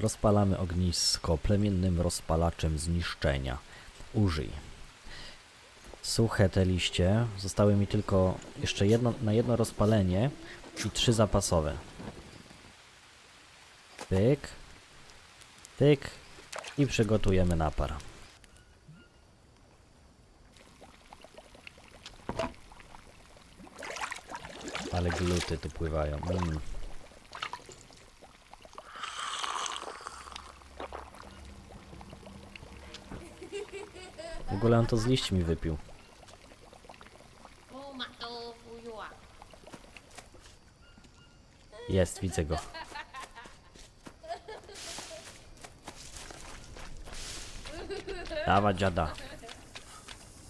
rozpalamy ognisko plemiennym rozpalaczem zniszczenia. Użyj. Suche te liście. Zostały mi tylko jeszcze jedno, na jedno rozpalenie i trzy zapasowe. Pyk. Tyk. I przygotujemy napar. Ale gluty tu pływają. Mm. W ogóle on to z liści mi wypił. Jest, widzę go. Dawa dziada.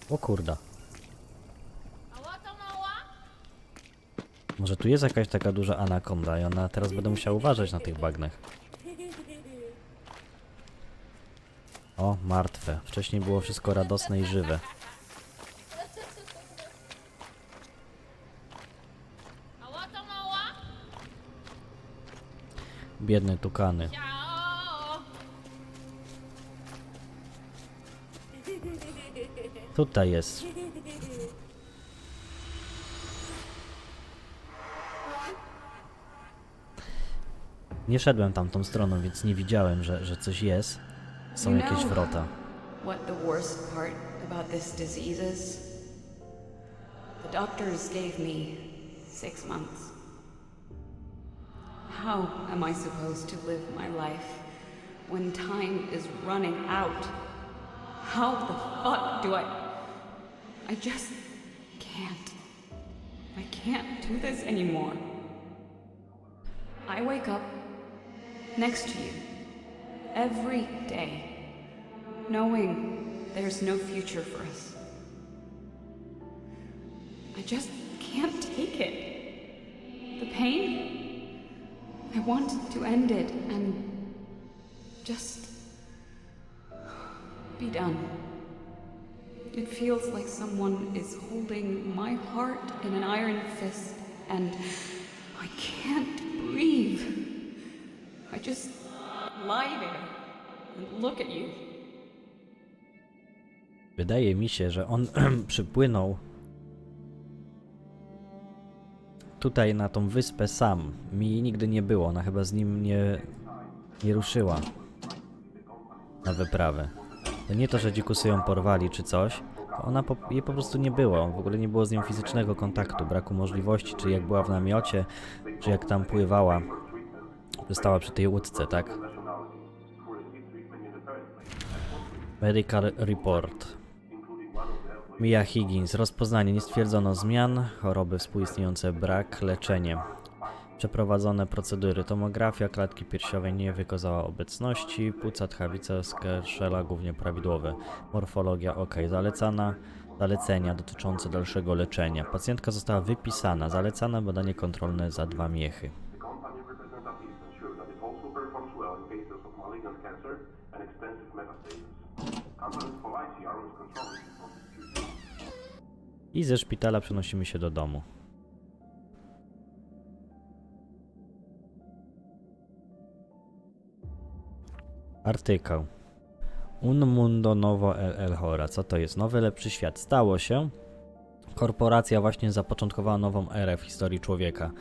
O kurda. Może tu jest jakaś taka duża anakonda i ona teraz będę musiała uważać na tych bagnach. O, martwe. Wcześniej było wszystko radosne i żywe. Biedne tukany. Tutaj jest. Nie szedłem tamtą stroną, więc nie widziałem, że, że coś jest. Są jakieś know- wrota. What the worst part about this disease is? The doctors gave me six months. How am I supposed to live my life when time is running out? How the fuck do I. I just can't. I can't do this anymore. I wake up next to you every day knowing there's no future for us. I just can't take it. The pain? I want to end it and just be done. It feels like someone is holding my heart in an iron fist and I can't breathe. I just lie there and look at you. Wydaje mi się, że on przypłynął tutaj na tą wyspę sam. Mi nigdy nie było, ona chyba z nim nie, nie ruszyła na wyprawę. To nie to, że dzikusy ją porwali czy coś, ona po, jej po prostu nie było. W ogóle nie było z nią fizycznego kontaktu, braku możliwości, czy jak była w namiocie, czy jak tam pływała. Została przy tej łódce, tak? Medical Report. Mia Higgins. Rozpoznanie. Nie stwierdzono zmian. Choroby współistniejące. Brak. Leczenie. Przeprowadzone procedury. Tomografia klatki piersiowej nie wykazała obecności. Płuca, tchawica, skerszela głównie prawidłowe. Morfologia ok. Zalecana. Zalecenia dotyczące dalszego leczenia. Pacjentka została wypisana. Zalecane badanie kontrolne za dwa miechy. Extensive metastasis. I ze szpitala przenosimy się do domu. Artykuł. Un mundo novo el, hora. Co to jest? Nowy, lepszy świat. Stało się. Korporacja właśnie zapoczątkowała nową erę w historii człowieka.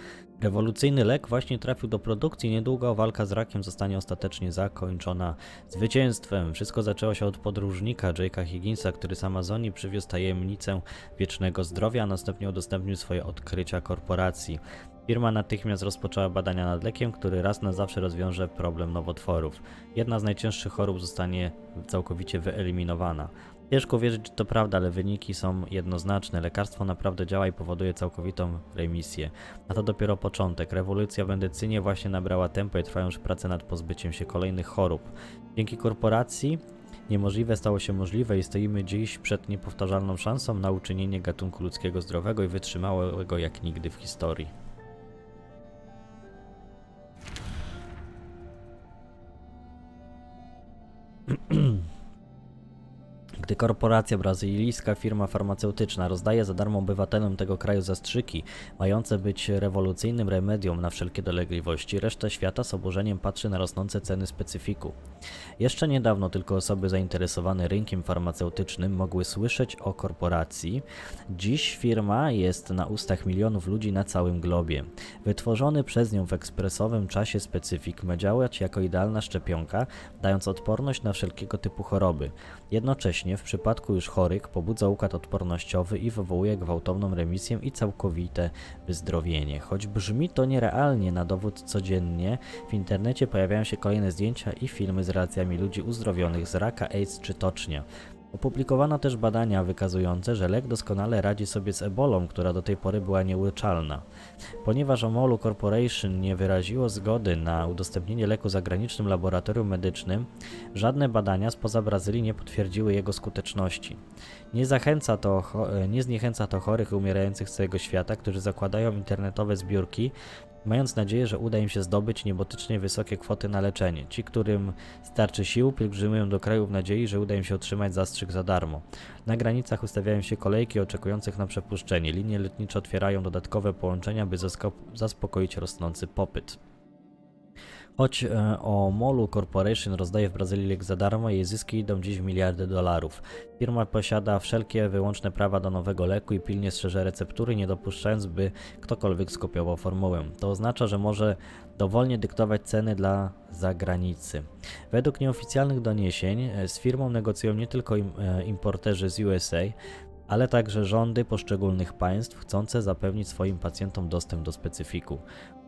Rewolucyjny lek właśnie trafił do produkcji. Niedługo walka z rakiem zostanie ostatecznie zakończona zwycięstwem. Wszystko zaczęło się od podróżnika Jake'a Higginsa, który z Amazonii przywiózł tajemnicę wiecznego zdrowia, a następnie udostępnił swoje odkrycia korporacji. Firma natychmiast rozpoczęła badania nad lekiem, który raz na zawsze rozwiąże problem nowotworów. Jedna z najcięższych chorób zostanie całkowicie wyeliminowana. Ciężko wierzyć, że to prawda, ale wyniki są jednoznaczne. Lekarstwo naprawdę działa i powoduje całkowitą remisję. A to dopiero początek. Rewolucja w medycynie właśnie nabrała tempo i trwają już prace nad pozbyciem się kolejnych chorób. Dzięki korporacji niemożliwe stało się możliwe i stoimy dziś przed niepowtarzalną szansą na uczynienie gatunku ludzkiego zdrowego i wytrzymałego jak nigdy w historii. Gdy korporacja brazylijska, firma farmaceutyczna rozdaje za darmo obywatelom tego kraju zastrzyki, mające być rewolucyjnym remedium na wszelkie dolegliwości, reszta świata z oburzeniem patrzy na rosnące ceny specyfiku. Jeszcze niedawno tylko osoby zainteresowane rynkiem farmaceutycznym mogły słyszeć o korporacji. Dziś firma jest na ustach milionów ludzi na całym globie. Wytworzony przez nią w ekspresowym czasie specyfik ma działać jako idealna szczepionka, dając odporność na wszelkiego typu choroby. Jednocześnie w przypadku już chorych pobudza układ odpornościowy i wywołuje gwałtowną remisję i całkowite wyzdrowienie. Choć brzmi to nierealnie na dowód codziennie, w internecie pojawiają się kolejne zdjęcia i filmy z relacjami ludzi uzdrowionych z raka, AIDS czy tocznia. Opublikowano też badania wykazujące, że lek doskonale radzi sobie z ebolą, która do tej pory była nieuleczalna. Ponieważ Omolu Corporation nie wyraziło zgody na udostępnienie leku zagranicznym laboratorium medycznym, żadne badania spoza Brazylii nie potwierdziły jego skuteczności. Nie, zachęca to, nie zniechęca to chorych i umierających z całego świata, którzy zakładają internetowe zbiórki, mając nadzieję, że uda im się zdobyć niebotycznie wysokie kwoty na leczenie. Ci, którym starczy sił, pielgrzymują do kraju w nadziei, że uda im się otrzymać zastrzyk za darmo. Na granicach ustawiają się kolejki oczekujących na przepuszczenie. Linie lotnicze otwierają dodatkowe połączenia, by zaspokoić rosnący popyt. Choć e, o Molu Corporation rozdaje w Brazylii lek za darmo, jej zyski idą dziś w miliardy dolarów. Firma posiada wszelkie wyłączne prawa do nowego leku i pilnie strzeże receptury, nie dopuszczając, by ktokolwiek skopiował formułę. To oznacza, że może dowolnie dyktować ceny dla zagranicy. Według nieoficjalnych doniesień e, z firmą negocjują nie tylko im, e, importerzy z USA, ale także rządy poszczególnych państw chcące zapewnić swoim pacjentom dostęp do specyfiku.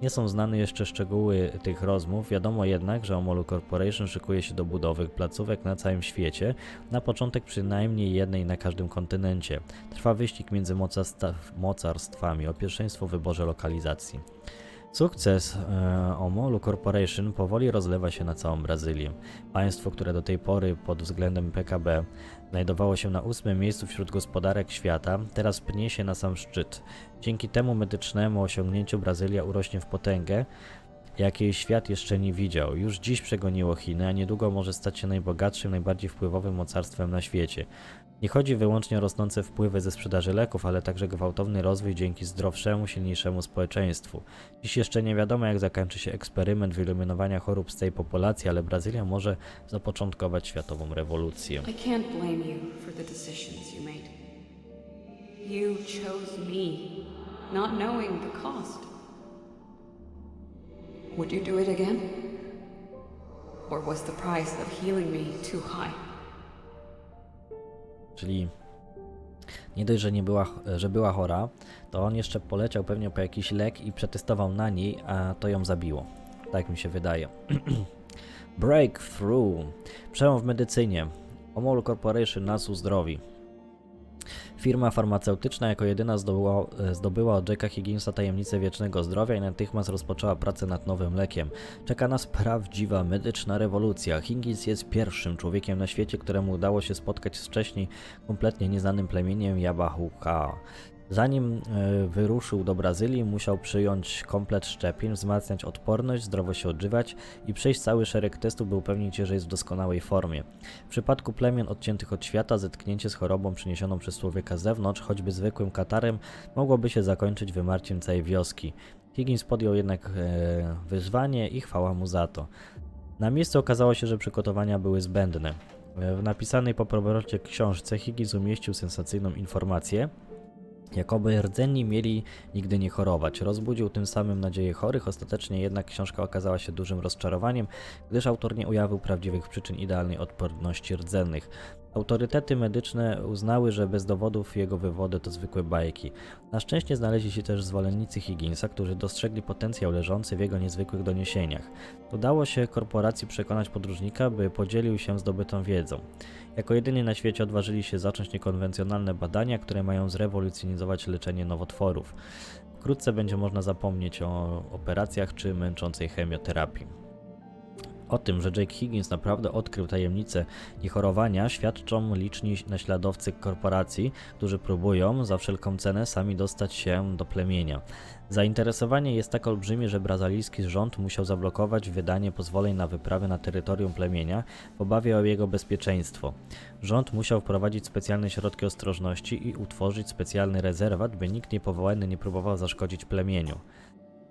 Nie są znane jeszcze szczegóły tych rozmów, wiadomo jednak, że Omolu Corporation szykuje się do budowy placówek na całym świecie, na początek przynajmniej jednej na każdym kontynencie. Trwa wyścig między mocarstw- mocarstwami o pierwszeństwo w wyborze lokalizacji. Sukces e, Omolu Corporation powoli rozlewa się na całą Brazylię. Państwo, które do tej pory pod względem PKB znajdowało się na ósmym miejscu wśród gospodarek świata, teraz pnie się na sam szczyt. Dzięki temu medycznemu osiągnięciu Brazylia urośnie w potęgę, jakiej świat jeszcze nie widział. Już dziś przegoniło Chiny, a niedługo może stać się najbogatszym, najbardziej wpływowym mocarstwem na świecie. Nie chodzi wyłącznie o rosnące wpływy ze sprzedaży leków, ale także gwałtowny rozwój dzięki zdrowszemu, silniejszemu społeczeństwu. Dziś jeszcze nie wiadomo, jak zakończy się eksperyment wyeliminowania chorób z tej populacji, ale Brazylia może zapoczątkować światową rewolucję. Or was the price of healing me too high? Czyli nie dość, że, nie była, że była chora, to on jeszcze poleciał pewnie po jakiś lek i przetestował na niej, a to ją zabiło. Tak mi się wydaje. Breakthrough. Przełom w medycynie. Omol Corporation nas uzdrowi. Firma farmaceutyczna jako jedyna zdobyła, e, zdobyła od Jacka Higginsa tajemnicę wiecznego zdrowia i natychmiast rozpoczęła pracę nad nowym lekiem. Czeka nas prawdziwa medyczna rewolucja. Higgins jest pierwszym człowiekiem na świecie, któremu udało się spotkać z wcześniej kompletnie nieznanym plemieniem Yabahuka. Zanim e, wyruszył do Brazylii, musiał przyjąć komplet szczepień, wzmacniać odporność, zdrowo się odżywać i przejść cały szereg testów, by upewnić się, że jest w doskonałej formie. W przypadku plemion odciętych od świata, zetknięcie z chorobą przyniesioną przez człowieka z zewnątrz, choćby zwykłym katarem, mogłoby się zakończyć wymarciem całej wioski. Higgins podjął jednak e, wyzwanie i chwała mu za to. Na miejscu okazało się, że przygotowania były zbędne. E, W napisanej po powrocie książce Higgins umieścił sensacyjną informację, jakoby rdzenni mieli nigdy nie chorować. Rozbudził tym samym nadzieję chorych, ostatecznie jednak książka okazała się dużym rozczarowaniem, gdyż autor nie ujawnił prawdziwych przyczyn idealnej odporności rdzennych. Autorytety medyczne uznały, że bez dowodów jego wywody to zwykłe bajki. Na szczęście znaleźli się też zwolennicy Higginsa, którzy dostrzegli potencjał leżący w jego niezwykłych doniesieniach. Udało się korporacji przekonać podróżnika, by podzielił się zdobytą wiedzą. Jako jedyni na świecie odważyli się zacząć niekonwencjonalne badania, które mają zrewolucjonizować leczenie nowotworów. Wkrótce będzie można zapomnieć o operacjach czy męczącej chemioterapii. O tym, że Jake Higgins naprawdę odkrył tajemnicę niechorowania, świadczą liczni naśladowcy korporacji, którzy próbują za wszelką cenę sami dostać się do plemienia. Zainteresowanie jest tak olbrzymie, że brazylijski rząd musiał zablokować wydanie pozwoleń na wyprawy na terytorium plemienia w obawie o jego bezpieczeństwo. Rząd musiał wprowadzić specjalne środki ostrożności i utworzyć specjalny rezerwat, by nikt niepowołany nie próbował zaszkodzić plemieniu.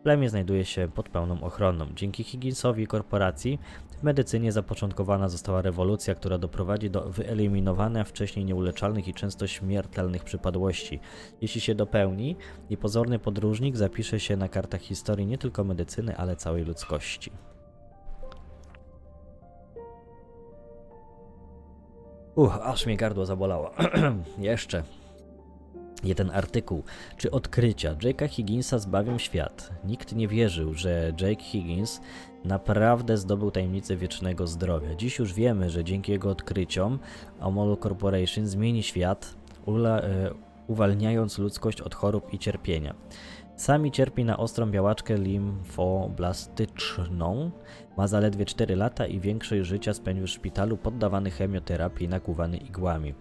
Plemię znajduje się pod pełną ochroną. Dzięki Higginsowi i korporacji w medycynie zapoczątkowana została rewolucja, która doprowadzi do wyeliminowania wcześniej nieuleczalnych i często śmiertelnych przypadłości. Jeśli się dopełni, niepozorny podróżnik zapisze się na kartach historii nie tylko medycyny, ale całej ludzkości. Uch, aż mnie gardło zabolało. Jeszcze jeden artykuł. Czy odkrycia Jake'a Higginsa zbawią świat? Nikt nie wierzył, że Jake Higgins naprawdę zdobył tajemnicę wiecznego zdrowia. Dziś już wiemy, że dzięki jego odkryciom Amolo Corporation zmieni świat, ula, e, uwalniając ludzkość od chorób i cierpienia. Sami cierpi na ostrą białaczkę limfoblastyczną. Ma zaledwie 4 lata i większość życia spędził w szpitalu poddawany chemioterapii i nakłuwany igłami.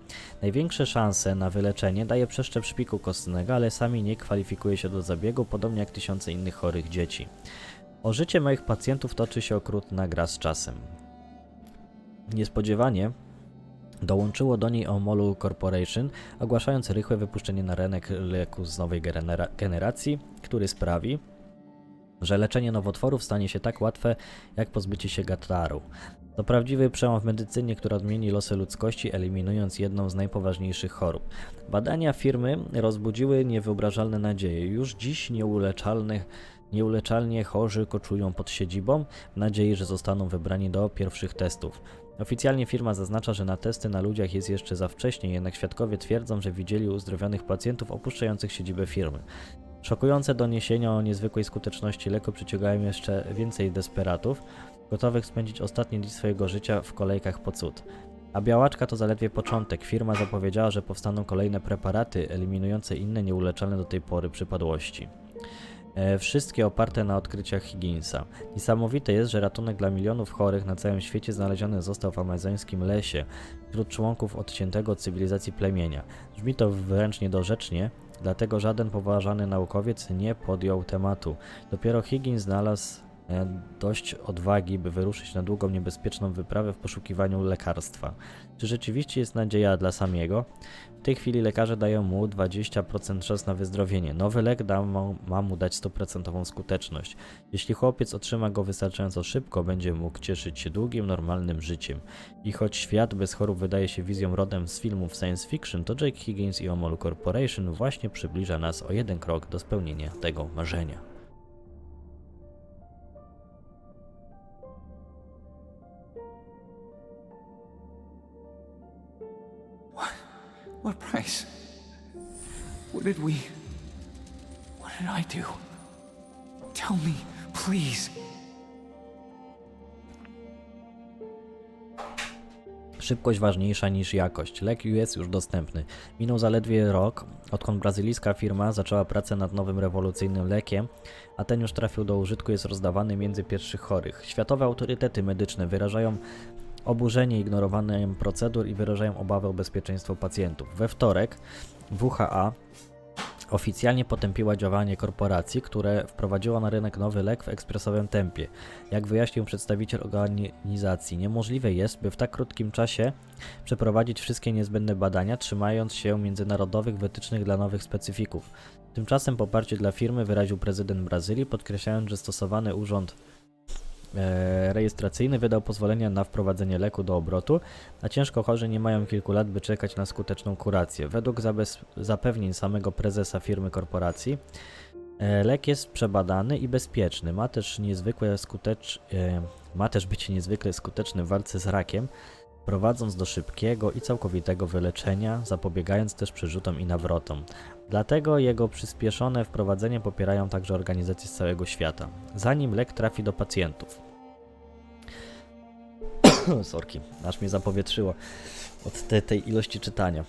Największe szanse na wyleczenie daje przeszczep szpiku kostnego, ale sami nie kwalifikuje się do zabiegu, podobnie jak tysiące innych chorych dzieci. O życie moich pacjentów toczy się okrutna gra z czasem. Niespodziewanie dołączyło do niej Omolu Corporation, ogłaszając rychłe wypuszczenie na rynek leku z nowej genera- generacji, który sprawi, że leczenie nowotworów stanie się tak łatwe, jak pozbycie się gataru. To prawdziwy przełom w medycynie, który odmieni losy ludzkości, eliminując jedną z najpoważniejszych chorób. Badania firmy rozbudziły niewyobrażalne nadzieje. Już dziś nieuleczalnych Nieuleczalnie chorzy koczują pod siedzibą w nadziei, że zostaną wybrani do pierwszych testów. Oficjalnie firma zaznacza, że na testy na ludziach jest jeszcze za wcześnie, jednak świadkowie twierdzą, że widzieli uzdrowionych pacjentów opuszczających siedzibę firmy. Szokujące doniesienia o niezwykłej skuteczności leku przyciągają jeszcze więcej desperatów, gotowych spędzić ostatnie dni swojego życia w kolejkach po cud. A białaczka to zaledwie początek. Firma zapowiedziała, że powstaną kolejne preparaty eliminujące inne nieuleczalne do tej pory przypadłości. E, wszystkie oparte na odkryciach Higginsa. Niesamowite jest, że ratunek dla milionów chorych na całym świecie znaleziony został w amazońskim lesie, wśród członków odciętego od cywilizacji plemienia. Brzmi to wręcz niedorzecznie, dlatego żaden poważany naukowiec nie podjął tematu. Dopiero Higgins znalazł dość odwagi, by wyruszyć na długą, niebezpieczną wyprawę w poszukiwaniu lekarstwa. Czy rzeczywiście jest nadzieja dla samiego? W tej chwili lekarze dają mu 20% szans na wyzdrowienie. Nowy lek da mu, ma mu dać 100% skuteczność. Jeśli chłopiec otrzyma go wystarczająco szybko, będzie mógł cieszyć się długim, normalnym życiem. I choć świat bez chorób wydaje się wizją rodem z filmów science fiction, to Jake Higgins i Omolu Corporation właśnie przybliża nas o jeden krok do spełnienia tego marzenia. What price? What did we. What did I do? Tell me, please. Szybkość ważniejsza niż jakość. Lek jest już dostępny. Minął zaledwie rok, odkąd brazylijska firma zaczęła pracę nad nowym rewolucyjnym lekiem, a ten już trafił do użytku, jest rozdawany między pierwszych chorych. Światowe autorytety medyczne wyrażają oburzenie ignorowaniem procedur i wyrażają obawę o bezpieczeństwo pacjentów. We wtorek WHA oficjalnie potępiła działanie korporacji, które wprowadziło na rynek nowy lek w ekspresowym tempie. Jak wyjaśnił przedstawiciel organizacji, niemożliwe jest, by w tak krótkim czasie przeprowadzić wszystkie niezbędne badania, trzymając się międzynarodowych wytycznych dla nowych specyfików. Tymczasem poparcie dla firmy wyraził prezydent Brazylii, podkreślając, że stosowany urząd rejestracyjny wydał pozwolenia na wprowadzenie leku do obrotu, a ciężko chorzy nie mają kilku lat, by czekać na skuteczną kurację. Według zapewnień samego prezesa firmy korporacji, e, lek jest przebadany i bezpieczny. Ma też niezwykle skutecz, e, ma też być niezwykle skuteczny w walce z rakiem, prowadząc do szybkiego i całkowitego wyleczenia, zapobiegając też przerzutom i nawrotom. Dlatego jego przyspieszone wprowadzenie popierają także organizacje z całego świata, zanim lek trafi do pacjentów. Sorki, aż mnie zapowietrzyło od te, tej ilości czytania.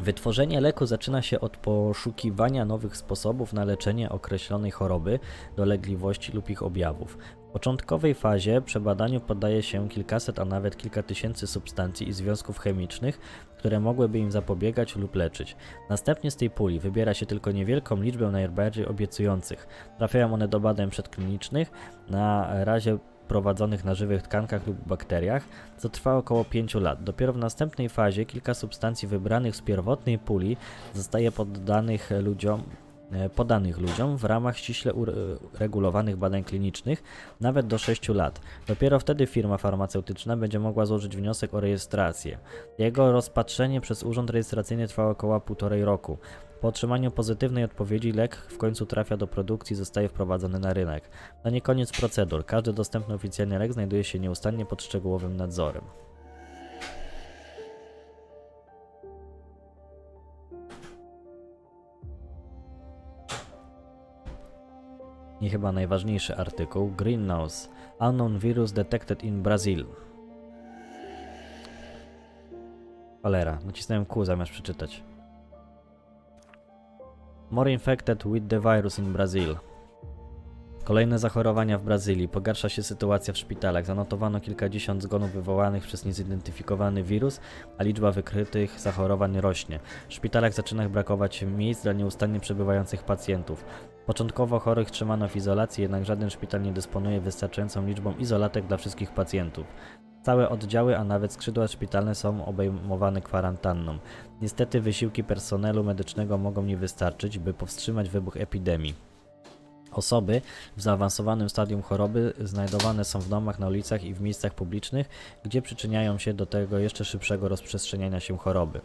Wytworzenie leku zaczyna się od poszukiwania nowych sposobów na leczenie określonej choroby, dolegliwości lub ich objawów. W początkowej fazie przebadaniu poddaje się kilkaset, a nawet kilka tysięcy substancji i związków chemicznych, które mogłyby im zapobiegać lub leczyć. Następnie z tej puli wybiera się tylko niewielką liczbę najbardziej obiecujących. Trafiają one do badań przedklinicznych, na razie prowadzonych na żywych tkankach lub bakteriach, co trwa około 5 lat. Dopiero w następnej fazie kilka substancji wybranych z pierwotnej puli zostaje poddanych ludziom, podanych ludziom w ramach ściśle uregulowanych badań klinicznych, nawet do 6 lat. Dopiero wtedy firma farmaceutyczna będzie mogła złożyć wniosek o rejestrację. Jego rozpatrzenie przez urząd rejestracyjny trwa około półtorej roku. Po otrzymaniu pozytywnej odpowiedzi lek w końcu trafia do produkcji i zostaje wprowadzony na rynek. To nie koniec procedur. Każdy dostępny oficjalny lek znajduje się nieustannie pod szczegółowym nadzorem. I chyba najważniejszy artykuł. Green Nose. Unknown virus detected in Brazil. Cholera, nacisnąłem Q zamiast przeczytać. More infected with the virus in Brazil. Kolejne zachorowania w Brazylii. Pogarsza się sytuacja w szpitalach. Zanotowano kilkadziesiąt zgonów wywołanych przez niezidentyfikowany wirus, a liczba wykrytych zachorowań rośnie. W szpitalach zaczyna brakować miejsc dla nieustannie przebywających pacjentów. Początkowo chorych trzymano w izolacji, jednak żaden szpital nie dysponuje wystarczającą liczbą izolatek dla wszystkich pacjentów. Całe oddziały, a nawet skrzydła szpitalne są obejmowane kwarantanną. Niestety wysiłki personelu medycznego mogą nie wystarczyć, by powstrzymać wybuch epidemii. Osoby w zaawansowanym stadium choroby znajdowane są w domach, na ulicach i w miejscach publicznych, gdzie przyczyniają się do tego jeszcze szybszego rozprzestrzeniania się choroby.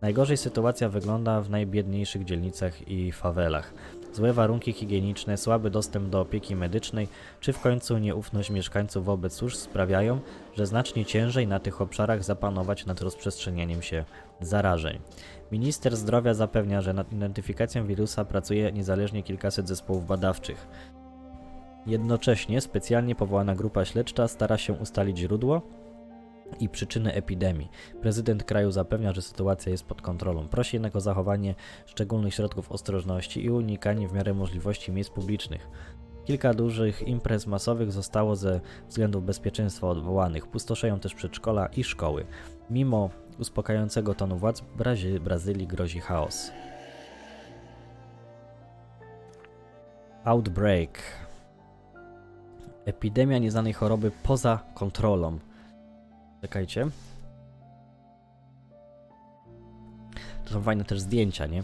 Najgorzej sytuacja wygląda w najbiedniejszych dzielnicach i fawelach. Złe warunki higieniczne, słaby dostęp do opieki medycznej, czy w końcu nieufność mieszkańców wobec służb sprawiają, że znacznie ciężej na tych obszarach zapanować nad rozprzestrzenianiem się zarażeń. Minister zdrowia zapewnia, że nad identyfikacją wirusa pracuje niezależnie kilkaset zespołów badawczych. Jednocześnie specjalnie powołana grupa śledcza stara się ustalić źródło i przyczyny epidemii. Prezydent kraju zapewnia, że sytuacja jest pod kontrolą. Prosi jednak o zachowanie szczególnych środków ostrożności i unikanie w miarę możliwości miejsc publicznych. Kilka dużych imprez masowych zostało ze względów bezpieczeństwa odwołanych. Pustoszeją też przedszkola i szkoły. Mimo uspokajającego tonu władz Brazy Brazylii grozi chaos. Outbreak. Epidemia nieznanej choroby poza kontrolą. Czekajcie. To są fajne też zdjęcia, nie?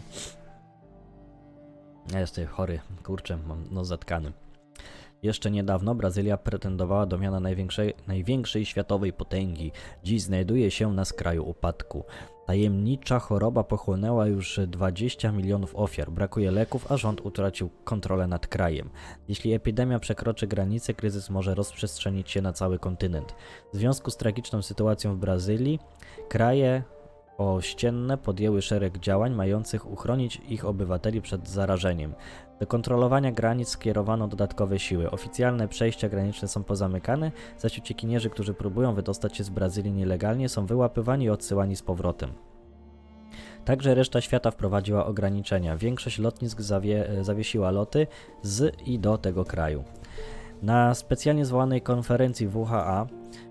Ja jestem chory, kurczę, mam nos zatkany. Jeszcze niedawno Brazylia pretendowała do miana największej, największej światowej potęgi. Dziś znajduje się na skraju upadku. Tajemnicza choroba pochłonęła już 20 milionów ofiar. Brakuje leków, a rząd utracił kontrolę nad krajem. Jeśli epidemia przekroczy granice, kryzys może rozprzestrzenić się na cały kontynent. W związku z tragiczną sytuacją w Brazylii, kraje ościenne podjęły szereg działań mających uchronić ich obywateli przed zarażeniem. Do kontrolowania granic skierowano dodatkowe siły. Oficjalne przejścia graniczne są pozamykane, zaś uciekinierzy, którzy próbują wydostać się z Brazylii nielegalnie, są wyłapywani i odsyłani z powrotem. Także reszta świata wprowadziła ograniczenia. Większość lotnisk zawie, zawiesiła loty z i do tego kraju. Na specjalnie zwołanej konferencji WHA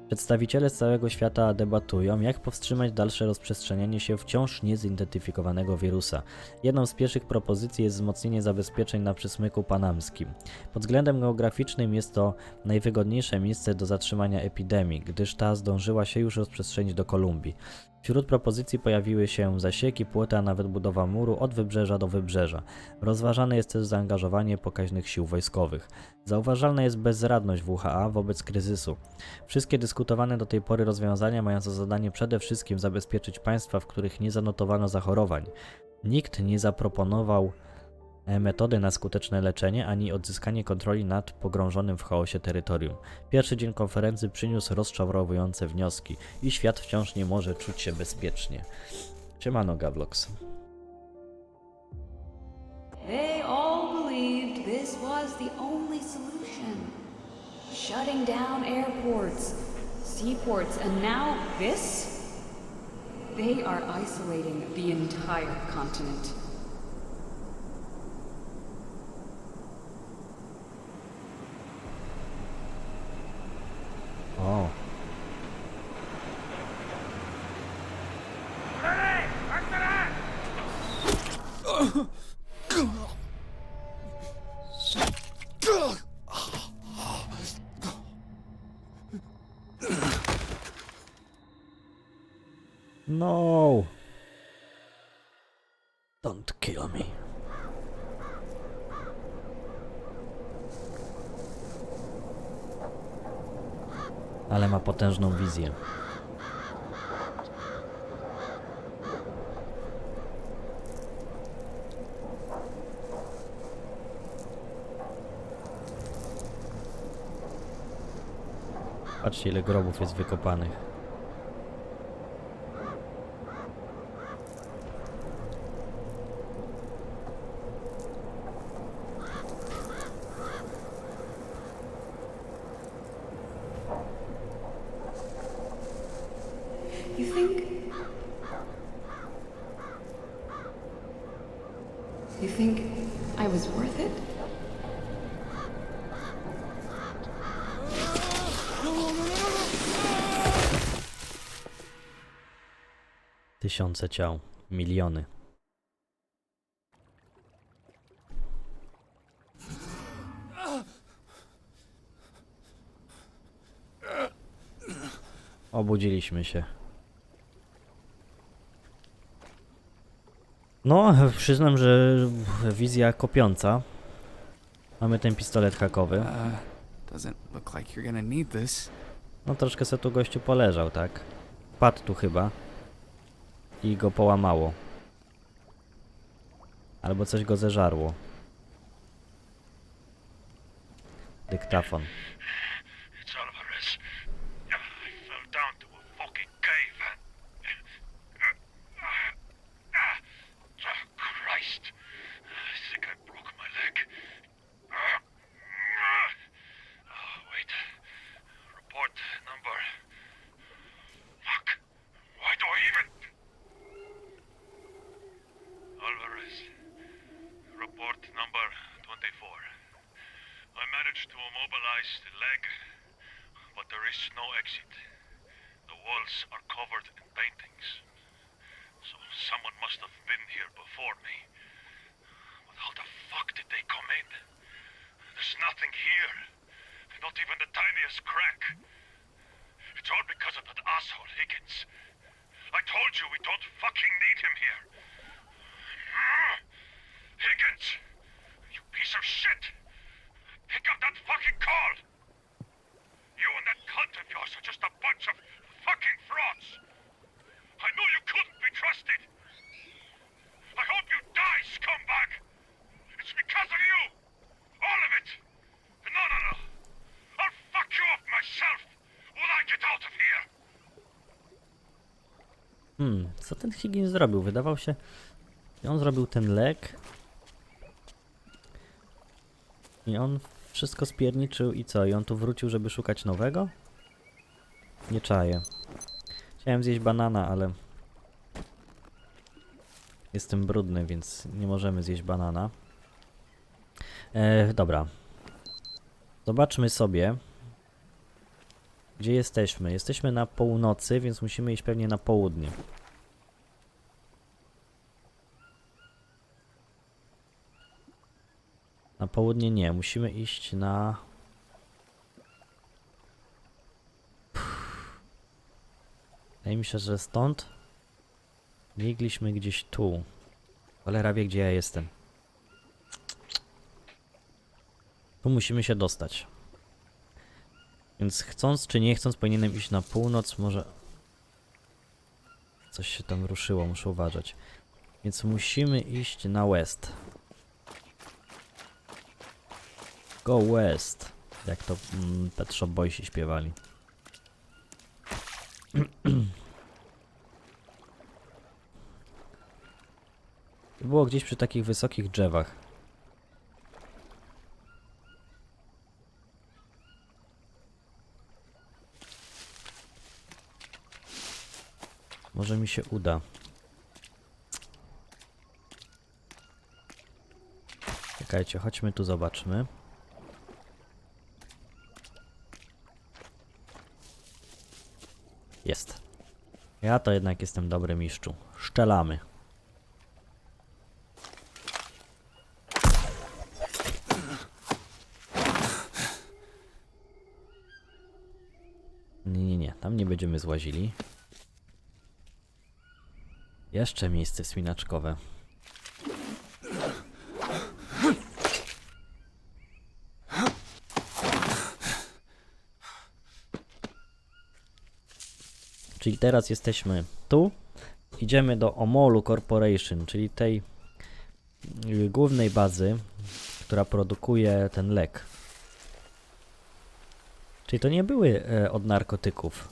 Przedstawiciele z całego świata debatują, jak powstrzymać dalsze rozprzestrzenianie się wciąż niezidentyfikowanego wirusa. Jedną z pierwszych propozycji jest wzmocnienie zabezpieczeń na przysmyku panamskim. Pod względem geograficznym jest to najwygodniejsze miejsce do zatrzymania epidemii, gdyż ta zdążyła się już rozprzestrzenić do Kolumbii. Wśród propozycji pojawiły się zasieki, płyty, a nawet budowa muru od wybrzeża do wybrzeża. Rozważane jest też zaangażowanie pokaźnych sił wojskowych. Zauważalna jest bezradność WHA wobec kryzysu. Wszystkie dyskutowane do tej pory rozwiązania mają za zadanie przede wszystkim zabezpieczyć państwa, w których nie zanotowano zachorowań. Nikt nie zaproponował metody na skuteczne leczenie ani odzyskanie kontroli nad pogrążonym w chaosie terytorium. Pierwszy dzień konferencji przyniósł rozczarowujące wnioski i świat wciąż nie może czuć się bezpiecznie. Siemano Gavlox. They all believed this was the only solution. Shutting down airports, seaports, and now this? They are isolating the entire continent. Potężną wizję. Patrzcie ile grobów jest wykopanych. You think. You think I was worth it? Tysiące ciał, miliony. Obudziliśmy się. No, przyznam, że wizja kopiąca. Mamy ten pistolet hakowy. Uh. No troszkę se tu gościu poleżał, tak? Padł tu chyba. I go połamało. Albo coś go zeżarło. Dyktafon. Ten Higgins zrobił? Wydawał się... I on zrobił ten lek. I on wszystko spierniczył i co? I on tu wrócił, żeby szukać nowego? Nie czaję. Chciałem zjeść banana, ale... Jestem brudny, więc nie możemy zjeść banana. E, dobra. Zobaczmy sobie. Gdzie jesteśmy? Jesteśmy na północy, więc musimy iść pewnie na południe. Na południe nie, musimy iść na... Wydaje mi się, że stąd biegliśmy gdzieś tu. Cholera wie, gdzie ja jestem. Tu musimy się dostać. Więc chcąc czy nie chcąc powinienem iść na północ, może... Coś się tam ruszyło, muszę uważać. Więc musimy iść na west. Go west. Jak to mm, Pet Shop Boysi śpiewali. Było gdzieś przy takich wysokich drzewach. Może mi się uda. Czekajcie, chodźmy tu, zobaczmy. Jest. Ja to jednak jestem dobry mistrzu. Szczelamy. Nie, nie, nie, tam nie będziemy złazili. Jeszcze miejsce sminaczkowe. Czyli teraz jesteśmy tu. Idziemy do Omolu Corporation, czyli tej y, głównej bazy, która produkuje ten lek. Czyli to nie były e, od narkotyków.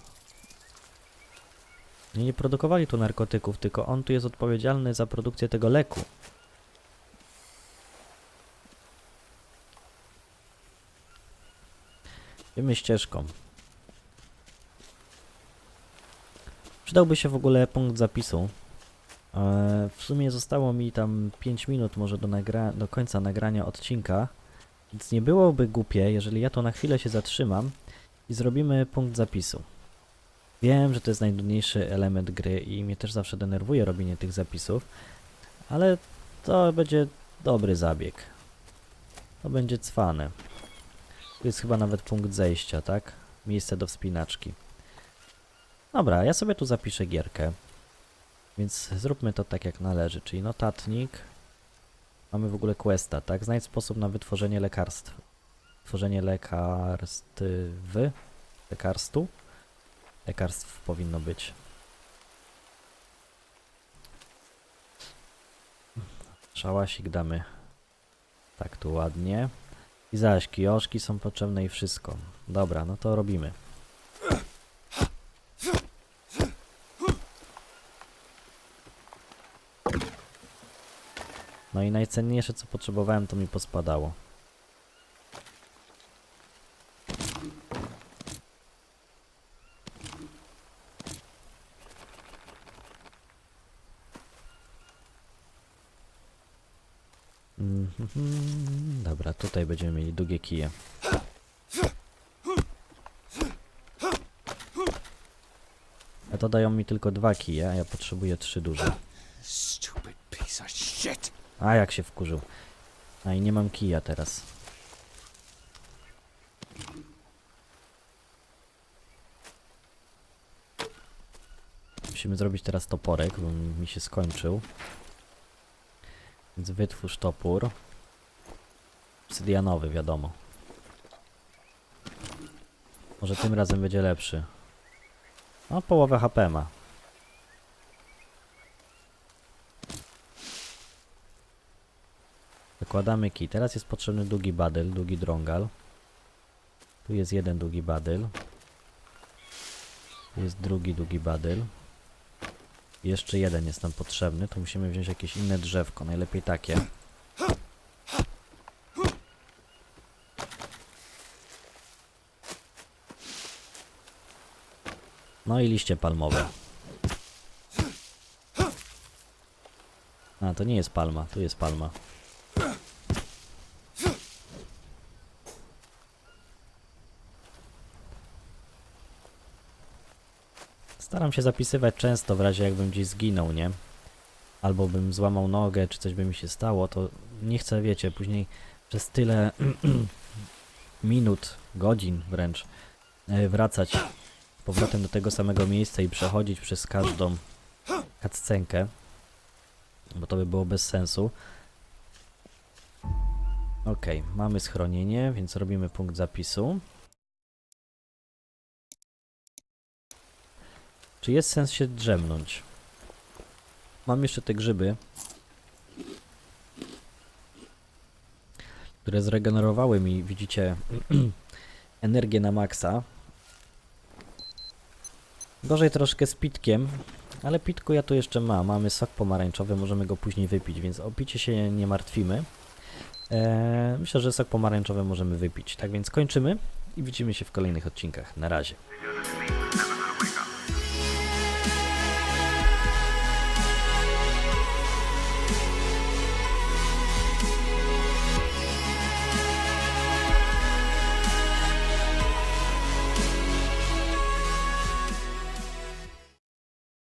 Nie, nie produkowali tu narkotyków, tylko on tu jest odpowiedzialny za produkcję tego leku. Idziemy ścieżką. Przydałby się w ogóle punkt zapisu. E, w sumie zostało mi tam 5 minut może do, nagra- do końca nagrania odcinka. Więc nie byłoby głupie, jeżeli ja to na chwilę się zatrzymam i zrobimy punkt zapisu. Wiem, że to jest najtrudniejszy element gry i mnie też zawsze denerwuje robienie tych zapisów, ale to będzie dobry zabieg. To będzie cwane. Tu jest chyba nawet punkt zejścia, tak? Miejsce do wspinaczki. Dobra, ja sobie tu zapiszę gierkę. Więc zróbmy to tak jak należy, czyli notatnik. Mamy w ogóle questa, tak? Znajdź sposób na wytworzenie lekarstw. Tworzenie lekarstw... Lekarstwu? Lekarstw powinno być. Szałasik damy. Tak tu ładnie. I zaś kioszki są potrzebne i wszystko. Dobra, no to robimy. I najcenniejsze co potrzebowałem to mi pospadało. Mhm, Dobra, tutaj będziemy mieli długie kije. A to dają mi tylko dwa kije, a ja potrzebuję trzy duże. A jak się wkurzył. A i nie mam kija teraz. Musimy zrobić teraz toporek, bo mi się skończył. Więc wytwórz topór. Obsydianowy, wiadomo. Może tym razem będzie lepszy. No, połowę HP ma. Zakładamy kij. Teraz jest potrzebny długi badyl, długi drągal. Tu jest jeden długi badyl. Jest drugi długi badyl. Jeszcze jeden jest nam potrzebny. Tu musimy wziąć jakieś inne drzewko. Najlepiej takie. No i liście palmowe. A, to nie jest palma. Tu jest palma. Staram się zapisywać często w razie jakbym gdzieś zginął, nie? Albo bym złamał nogę, czy coś by mi się stało, to nie chcę, wiecie, później przez tyle minut, godzin wręcz e, wracać powrotem do tego samego miejsca i przechodzić przez każdą cutscenkę, bo to by było bez sensu. Okej, mamy schronienie, więc robimy punkt zapisu. Czy jest sens się drzemnąć? Mam jeszcze te grzyby, które zregenerowały mi, widzicie, energię na maksa. Gorzej troszkę z pitkiem, ale pitku ja tu jeszcze mam. Mamy sok pomarańczowy, możemy go później wypić, więc o picie się nie martwimy. Eee, myślę, że sok pomarańczowy możemy wypić. Tak więc kończymy i widzimy się w kolejnych odcinkach. Na razie.